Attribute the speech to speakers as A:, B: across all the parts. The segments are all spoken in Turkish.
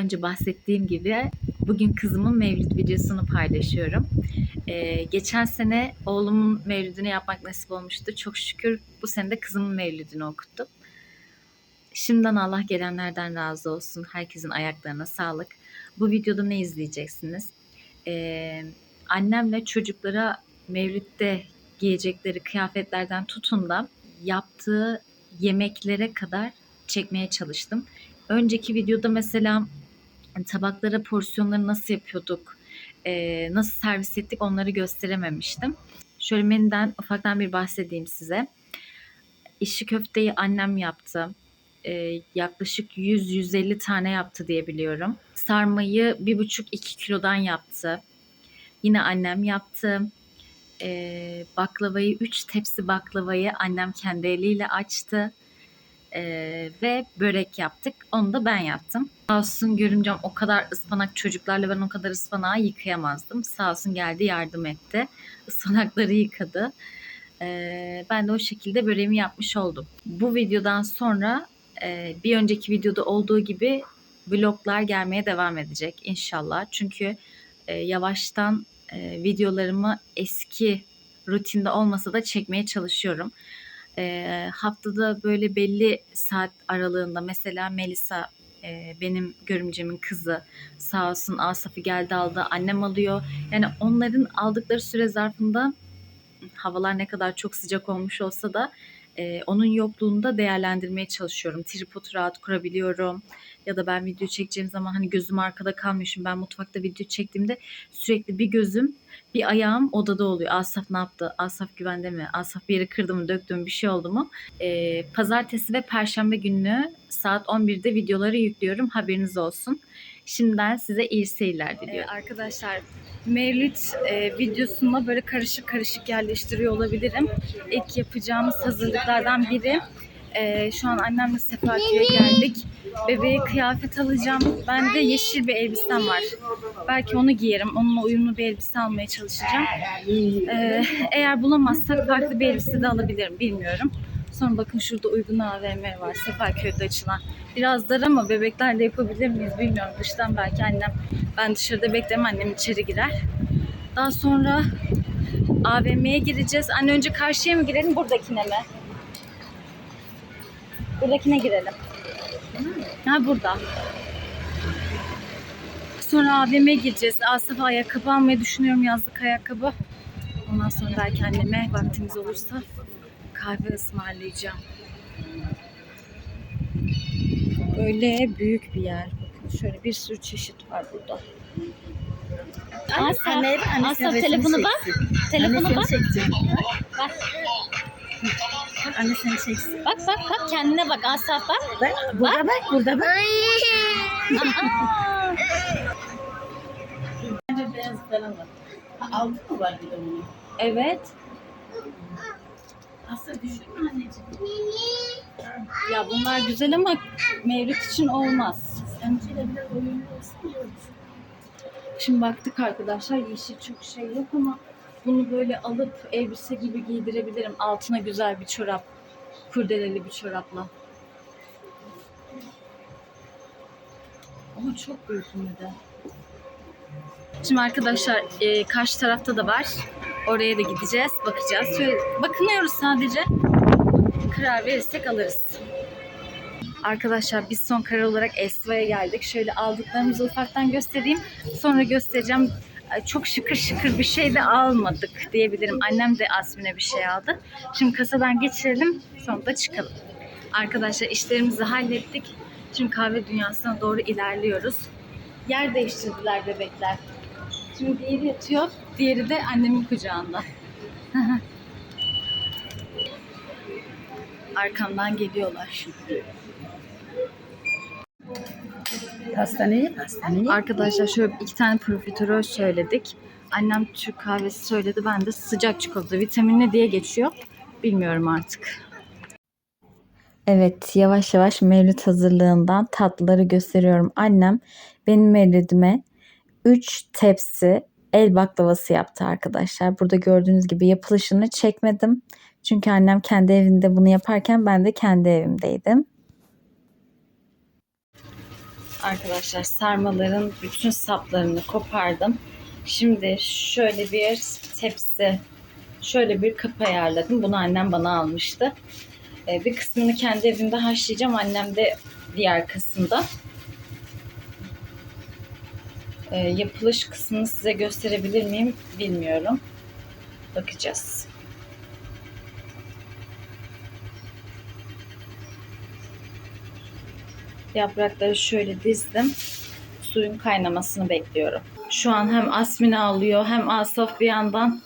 A: önce bahsettiğim gibi bugün kızımın mevlüt videosunu paylaşıyorum. Ee, geçen sene oğlumun mevlüdünü yapmak nasip olmuştu. Çok şükür bu sene de kızımın mevlüdünü okuttum. Şimdiden Allah gelenlerden razı olsun. Herkesin ayaklarına sağlık. Bu videoda ne izleyeceksiniz? Ee, annemle çocuklara mevlütte giyecekleri kıyafetlerden tutun da yaptığı yemeklere kadar çekmeye çalıştım. Önceki videoda mesela tabaklara porsiyonları nasıl yapıyorduk, e, nasıl servis ettik onları gösterememiştim. Şöyle menüden ufaktan bir bahsedeyim size. İşi köfteyi annem yaptı. E, yaklaşık 100-150 tane yaptı diye biliyorum. Sarmayı 1,5-2 kilodan yaptı. Yine annem yaptı. E, baklavayı 3 tepsi baklavayı annem kendi eliyle açtı. Ee, ve börek yaptık. Onu da ben yaptım. Sağ olsun görümcem o kadar ıspanak çocuklarla ben o kadar ıspanağı yıkayamazdım. Sağ olsun geldi yardım etti. Ispanakları yıkadı. Ee, ben de o şekilde böreğimi yapmış oldum. Bu videodan sonra e, bir önceki videoda olduğu gibi vloglar gelmeye devam edecek inşallah. Çünkü e, yavaştan e, videolarımı eski rutinde olmasa da çekmeye çalışıyorum e, haftada böyle belli saat aralığında mesela Melisa e, benim görümcemin kızı sağ olsun Asaf'ı geldi aldı annem alıyor. Yani onların aldıkları süre zarfında havalar ne kadar çok sıcak olmuş olsa da e, onun yokluğunda değerlendirmeye çalışıyorum. Tripod rahat kurabiliyorum. Ya da ben video çekeceğim zaman hani gözüm arkada kalmıyor. Şimdi ben mutfakta video çektiğimde sürekli bir gözüm bir ayağım odada oluyor. Asaf ne yaptı? Asaf güvende mi? Asaf bir yeri kırdı mı, döktü mü, bir şey oldu mu? E, pazartesi ve perşembe günü saat 11'de videoları yüklüyorum. Haberiniz olsun. Şimdiden size iyi seyirler diliyorum. arkadaşlar Mevlüt e, videosunda böyle karışık karışık yerleştiriyor olabilirim. İlk yapacağımız hazırlıklardan biri. E, şu an annemle Sefaköy'e geldik. Bebeğe kıyafet alacağım. Bende yeşil bir elbisem var. Belki onu giyerim. Onunla uyumlu bir elbise almaya çalışacağım. E, eğer bulamazsak farklı bir elbise de alabilirim. Bilmiyorum. Sonra bakın şurada uygun AVM var. Sefaköy'de açılan. Biraz dar ama bebeklerle yapabilir miyiz bilmiyorum. Dıştan belki annem ben dışarıda beklerim annem içeri girer. Daha sonra AVM'ye gireceğiz. Anne önce karşıya mı girelim buradakine mi? Buradakine girelim. Ha burada. Sonra AVM'ye gireceğiz. Asaf'a ayakkabı almayı düşünüyorum yazlık ayakkabı. Ondan sonra belki anneme vaktimiz olursa kahve ısmarlayacağım. Böyle büyük bir yer. Bakın şöyle bir sürü çeşit var burada. Asaf, Asaf telefonu bak. Telefonu bak. Bak.
B: Anne seni çeksin.
A: Bak bak bak kendine bak Asaf bak.
B: Bak, burada bak, burada bak. Bence beyaz falan var. Aldık mı var bir de onu?
A: evet.
B: Aslında düşürme anneciğim.
A: Ya bunlar güzel ama mevlüt için olmaz.
B: Biraz oyunlu olsun.
A: Şimdi baktık arkadaşlar yeşil çok şey yok ama bunu böyle alıp elbise gibi giydirebilirim. Altına güzel bir çorap. Kurdeleli bir çorapla. Ama çok büyük de. Şimdi arkadaşlar e, karşı tarafta da var. Oraya da gideceğiz. Bakacağız. Şöyle bakınıyoruz sadece. Karar verirsek alırız. Arkadaşlar biz son karar olarak Esva'ya geldik. Şöyle aldıklarımızı ufaktan göstereyim. Sonra göstereceğim. Çok şıkır şıkır bir şey de almadık diyebilirim. Annem de Asmin'e bir şey aldı. Şimdi kasadan geçirelim. Sonra da çıkalım. Arkadaşlar işlerimizi hallettik. Şimdi kahve dünyasına doğru ilerliyoruz. Yer değiştirdiler bebekler. Şimdi diğeri yatıyor. Diğeri de annemin kucağında. Arkamdan geliyorlar şimdi.
B: Hastaneye, hastaneye.
A: Arkadaşlar şöyle iki tane profiterol söyledik. Annem Türk kahvesi söyledi. Ben de sıcak çikolata. Vitaminli diye geçiyor. Bilmiyorum artık. Evet yavaş yavaş mevlüt hazırlığından tatlıları gösteriyorum. Annem benim mevlüdüme 3 tepsi el baklavası yaptı arkadaşlar. Burada gördüğünüz gibi yapılışını çekmedim. Çünkü annem kendi evinde bunu yaparken ben de kendi evimdeydim. Arkadaşlar sarmaların bütün saplarını kopardım. Şimdi şöyle bir tepsi, şöyle bir kap ayarladım. Bunu annem bana almıştı. Ee, bir kısmını kendi evimde haşlayacağım. Annem de diğer kısımda. Ee, yapılış kısmını size gösterebilir miyim bilmiyorum. Bakacağız. Yaprakları şöyle dizdim. Suyun kaynamasını bekliyorum. Şu an hem Asmine alıyor hem Asaf bir yandan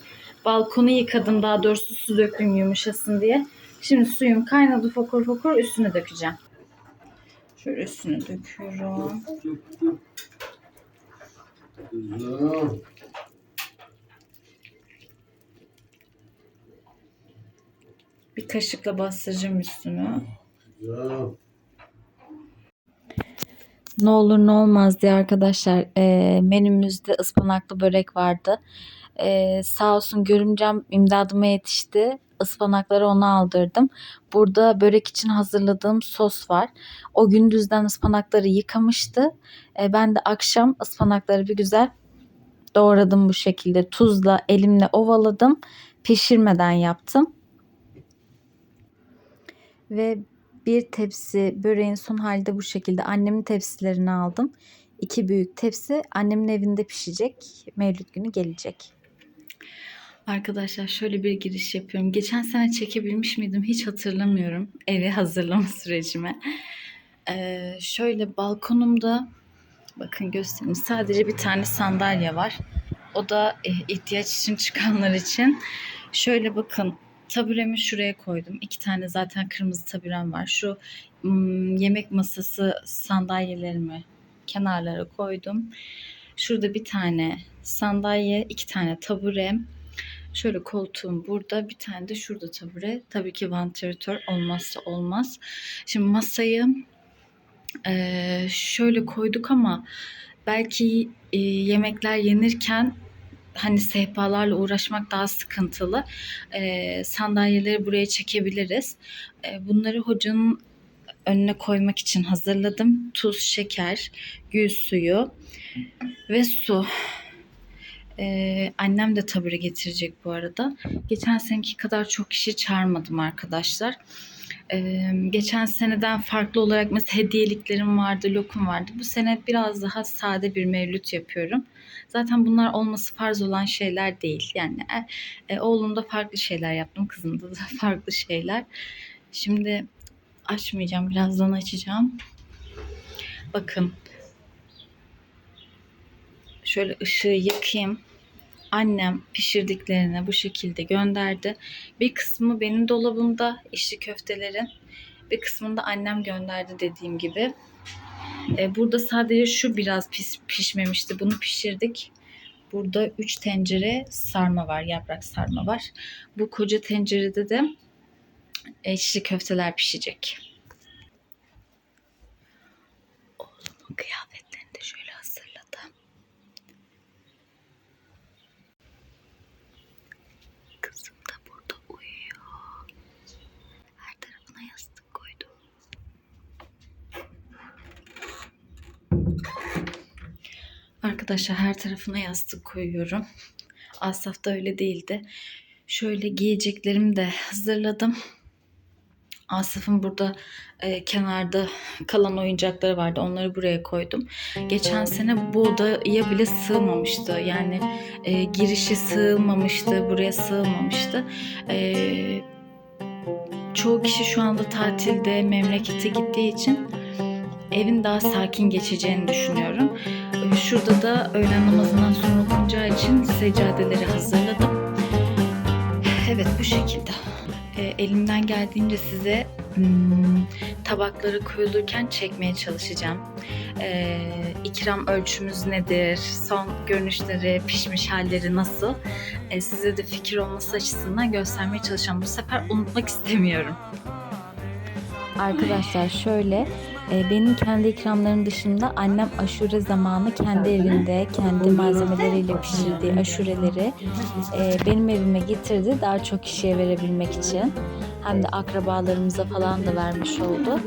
A: balkonu yıkadım daha doğrusu su döktüm yumuşasın diye. Şimdi suyum kaynadı fokur fokur üstüne dökeceğim. Şöyle üstüne döküyorum. Bir kaşıkla bastıracağım üstünü. Ne olur ne olmaz diye arkadaşlar e, menümüzde ıspanaklı börek vardı. E, sağ olsun görümcem imdadıma yetişti. Ispanakları ona aldırdım. Burada börek için hazırladığım sos var. O gündüzden ıspanakları yıkamıştı. E, ben de akşam ıspanakları bir güzel doğradım bu şekilde. Tuzla elimle ovaladım. Pişirmeden yaptım. Ve bir tepsi böreğin son halde bu şekilde. Annemin tepsilerini aldım. İki büyük tepsi annemin evinde pişecek. Mevlüt günü gelecek. Arkadaşlar şöyle bir giriş yapıyorum. Geçen sene çekebilmiş miydim hiç hatırlamıyorum. Evi hazırlama sürecime. Ee, şöyle balkonumda bakın göstereyim. Sadece bir tane sandalye var. O da eh, ihtiyaç için çıkanlar için. Şöyle bakın taburemi şuraya koydum. İki tane zaten kırmızı taburem var. Şu ım, yemek masası sandalyelerimi kenarlara koydum. Şurada bir tane sandalye, iki tane taburem. Şöyle koltuğum burada, bir tane de şurada tabure. Tabii ki vantilatör olmazsa olmaz. Şimdi masayı eee, şöyle koyduk ama belki e, yemekler yenirken hani sehpalarla uğraşmak daha sıkıntılı. Ee, sandalyeleri buraya çekebiliriz. Ee, bunları hocanın önüne koymak için hazırladım. Tuz, şeker, gül suyu ve su. Ee, annem de tabure getirecek bu arada. Geçen seneki kadar çok kişi çağırmadım arkadaşlar. Ee, geçen seneden farklı olarak mesela hediyeliklerim vardı, lokum vardı. Bu sene biraz daha sade bir mevlüt yapıyorum. Zaten bunlar olması farz olan şeyler değil. Yani e, e, oğlumda farklı şeyler yaptım, kızımda da farklı şeyler. Şimdi açmayacağım, birazdan açacağım. Bakın. Şöyle ışığı yakayım. Annem pişirdiklerini bu şekilde gönderdi. Bir kısmı benim dolabımda içli köftelerin. Bir kısmını da annem gönderdi dediğim gibi. E, burada sadece şu biraz pis, pişmemişti. Bunu pişirdik. Burada 3 tencere sarma var. Yaprak sarma var. Bu koca tencerede de e, içli köfteler pişecek. Oğlumun kıyafetlerini de şöyle hazırladım. Kızım da burada uyuyor. Her tarafına yastık koydum. Arkadaşlar her tarafına yastık koyuyorum. Asaf da öyle değildi. Şöyle giyeceklerimi de hazırladım. Asaf'ın burada e, kenarda kalan oyuncakları vardı. Onları buraya koydum. Geçen sene bu odaya bile sığmamıştı. Yani e, girişi sığmamıştı, buraya sığmamıştı. E, çoğu kişi şu anda tatilde, memlekete gittiği için evin daha sakin geçeceğini düşünüyorum. Şurada da öğlen namazından sonra okunacağı için seccadeleri hazırladım. Evet bu şekilde. E, elimden geldiğince size hmm, tabakları koyulurken çekmeye çalışacağım. E, ikram ölçümüz nedir? Son görünüşleri, pişmiş halleri nasıl? E, size de fikir olması açısından göstermeye çalışacağım. Bu sefer unutmak istemiyorum. Arkadaşlar şöyle benim kendi ikramlarım dışında annem aşure zamanı kendi evinde kendi malzemeleriyle pişirdiği aşureleri e, benim evime getirdi daha çok kişiye verebilmek için. Hem de akrabalarımıza falan da vermiş oldu.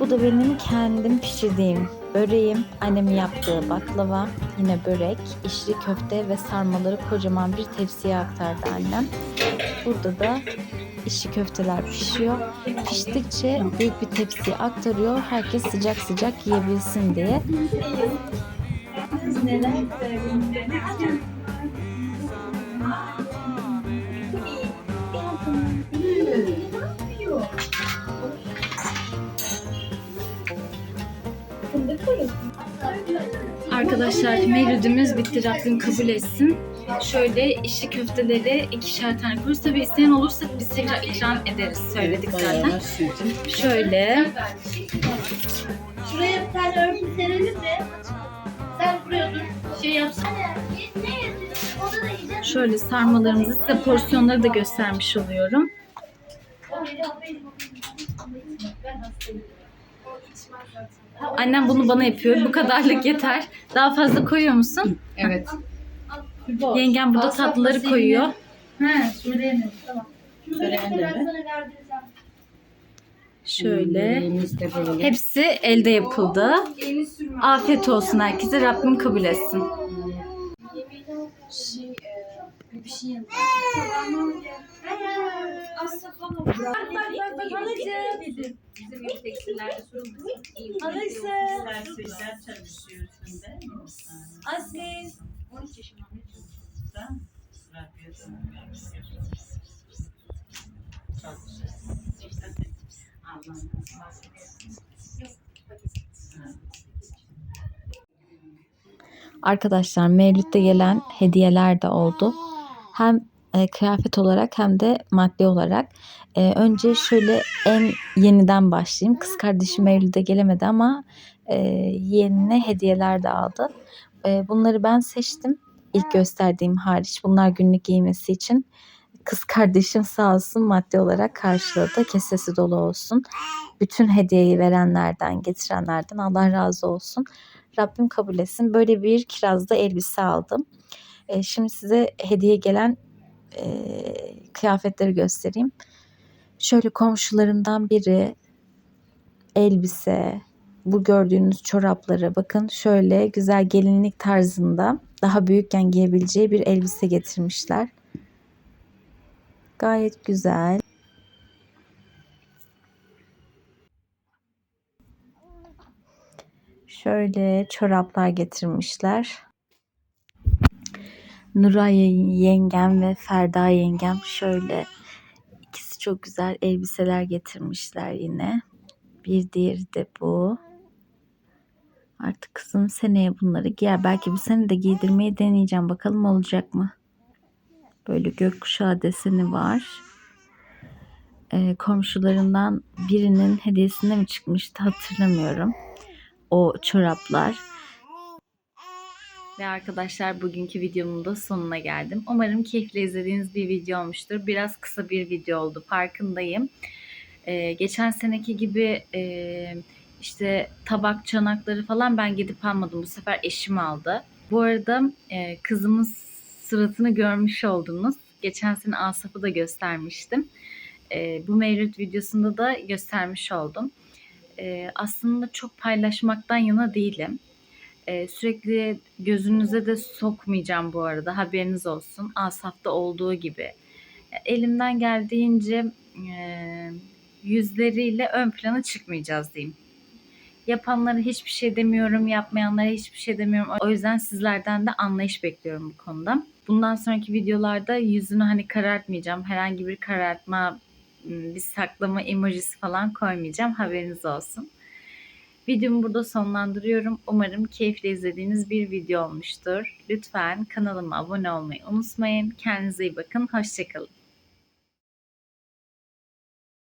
A: Bu da benim kendim pişirdiğim böreğim. Annemin yaptığı baklava, yine börek, içli köfte ve sarmaları kocaman bir tepsiye aktardı annem. Burada da içli köfteler pişiyor. Piştikçe büyük bir tepsiye aktarıyor. Herkes sıcak sıcak yiyebilsin diye. Arkadaşlar mevlüdümüz bitti. Rabbim kabul etsin. Şöyle içli köfteleri ikişer tane koyuyoruz. Tabii isteyen olursa biz tekrar ikram ederiz. Söyledik zaten. Şöyle.
B: Şuraya bir tane örtü serelim de. Sen buraya dur. Şey yapsana.
A: Şöyle sarmalarımızı size porsiyonları da göstermiş oluyorum. Annem bunu bana yapıyor. Bu kadarlık yeter. Daha fazla koyuyor musun?
B: Evet.
A: Yengem burada tatlıları koyuyor.
B: Ha, söyleyemedim. Tamam.
A: Şöyle.
B: Yemeğimiz de böyle.
A: Hepsi elde yapıldı. Afiyet olsun herkese. Rabbim kabul etsin.
C: Aziz.
A: Arkadaşlar Mevlüt'te gelen hediyeler de oldu. Hem e, kıyafet olarak hem de maddi olarak. E, önce şöyle en yeniden başlayayım. Kız kardeşim Mevlüt'e gelemedi ama e, yeğenine hediyeler de aldı. E, bunları ben seçtim. İlk gösterdiğim hariç. Bunlar günlük giymesi için. Kız kardeşim sağ olsun maddi olarak karşıladı. Kesesi dolu olsun. Bütün hediyeyi verenlerden, getirenlerden Allah razı olsun. Rabbim kabul etsin. Böyle bir kirazda elbise aldım. E, şimdi size hediye gelen e, kıyafetleri göstereyim. Şöyle komşularımdan biri elbise, bu gördüğünüz çorapları bakın şöyle güzel gelinlik tarzında daha büyükken giyebileceği bir elbise getirmişler. Gayet güzel. Şöyle çoraplar getirmişler. Nuray yengem ve Ferda yengem şöyle ikisi çok güzel elbiseler getirmişler yine. Bir diğeri de bu. Artık kızım seneye bunları giyer. Belki bu sene de giydirmeyi deneyeceğim. Bakalım olacak mı? Böyle gökkuşağı deseni var. Ee, komşularından birinin hediyesinde mi çıkmıştı hatırlamıyorum. O çoraplar. Ve arkadaşlar bugünkü videomun da sonuna geldim. Umarım keyifle izlediğiniz bir video olmuştur. Biraz kısa bir video oldu farkındayım. Ee, geçen seneki gibi e, işte tabak çanakları falan ben gidip almadım. Bu sefer eşim aldı. Bu arada e, kızımın suratını görmüş oldunuz. Geçen sene Asaf'ı da göstermiştim. E, bu Mevlüt videosunda da göstermiş oldum. E, aslında çok paylaşmaktan yana değilim. E, sürekli gözünüze de sokmayacağım bu arada haberiniz olsun. Asaf'ta olduğu gibi. Elimden geldiğince e, yüzleriyle ön plana çıkmayacağız diyeyim. Yapanlara hiçbir şey demiyorum, yapmayanlara hiçbir şey demiyorum. O yüzden sizlerden de anlayış bekliyorum bu konuda. Bundan sonraki videolarda yüzünü hani karartmayacağım. Herhangi bir karartma, bir saklama emojisi falan koymayacağım. Haberiniz olsun. Videomu burada sonlandırıyorum. Umarım keyifle izlediğiniz bir video olmuştur. Lütfen kanalıma abone olmayı unutmayın. Kendinize iyi bakın. Hoşçakalın.